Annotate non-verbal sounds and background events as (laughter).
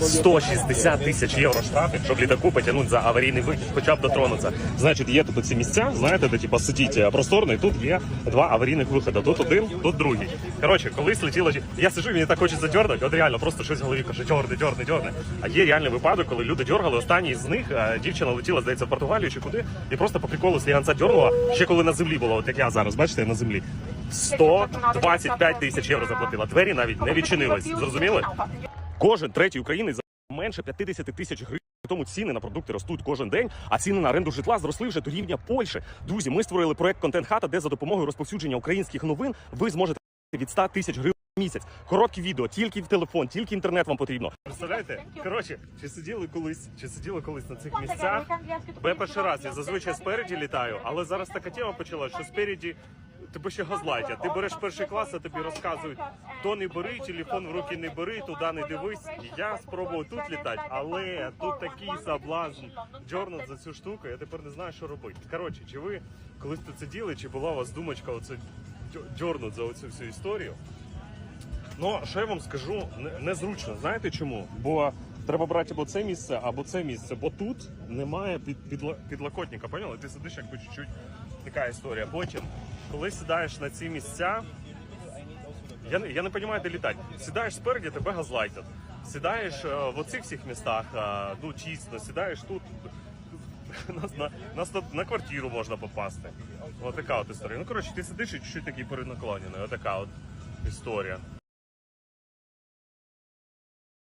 160 тисяч євро штрафів, щоб літаку потягнути за аварійний вихід, хоча б дотронутися. Значить, є тут ці місця, знаєте, де типа сидіть просторно, і тут є два аварійних виходи. Тут один, тут другий. Коротше, колись летіло. Я сижу, мені так хочеться дьорнути, от реально просто щось в голові каже, дьорни, дьорни, дьорни. А є реальний випадок, коли люди дьоргали. Останній з них е, дівчина летіла, здається, в Португалію чи куди, і просто по приколу сліганця дьорнула, ще коли на землі було, от як я зараз, бачите, на землі. 125 тисяч євро заплатила. Двері навіть не відчинились. Зрозуміли? Кожен третій українець за менше 50 тисяч гривень. Тому ціни на продукти ростуть кожен день, а ціни на оренду житла зросли вже до рівня Польщі. Друзі, ми створили проект Контент Хата, де за допомогою розповсюдження українських новин ви зможете від 100 тисяч гривень місяць. Короткі відео, тільки в телефон, тільки інтернет вам потрібно. Представляєте? Коротше, чи сиділи колись, чи сиділи колись на цих місцях? Бо я перший раз, я зазвичай спереді літаю, але зараз така тема почала, що спереді тебе ще газлайтять. Ти береш перший клас, а тобі розказують, то не бери, телефон в руки не бери, туди не дивись. Я спробував тут літати, але тут такий соблазн джорнат за цю штуку, я тепер не знаю, що робити. Коротше, чи ви колись тут сиділи, чи була у вас думочка оце джорнат за оцю всю історію? Ну, що я вам скажу, незручно. Знаєте чому? Бо треба брати або це місце, або це місце, бо тут немає під, підла- підлокотника. Поняли? Ти сидиш як по чуть-чуть. Така історія. Потім, коли сідаєш на ці місця, я, я не розумію, де літати. Сідаєш спереді, тебе газлайтять. Сідаєш е, в оцих всіх містах, е, ну тісно, сідаєш тут. (laughs) Нас на, нас на, на квартиру можна попасти. Отака така от історія. Ну, коротше, ти сидиш і чуть-чуть такий перенаклонений. Отака от історія.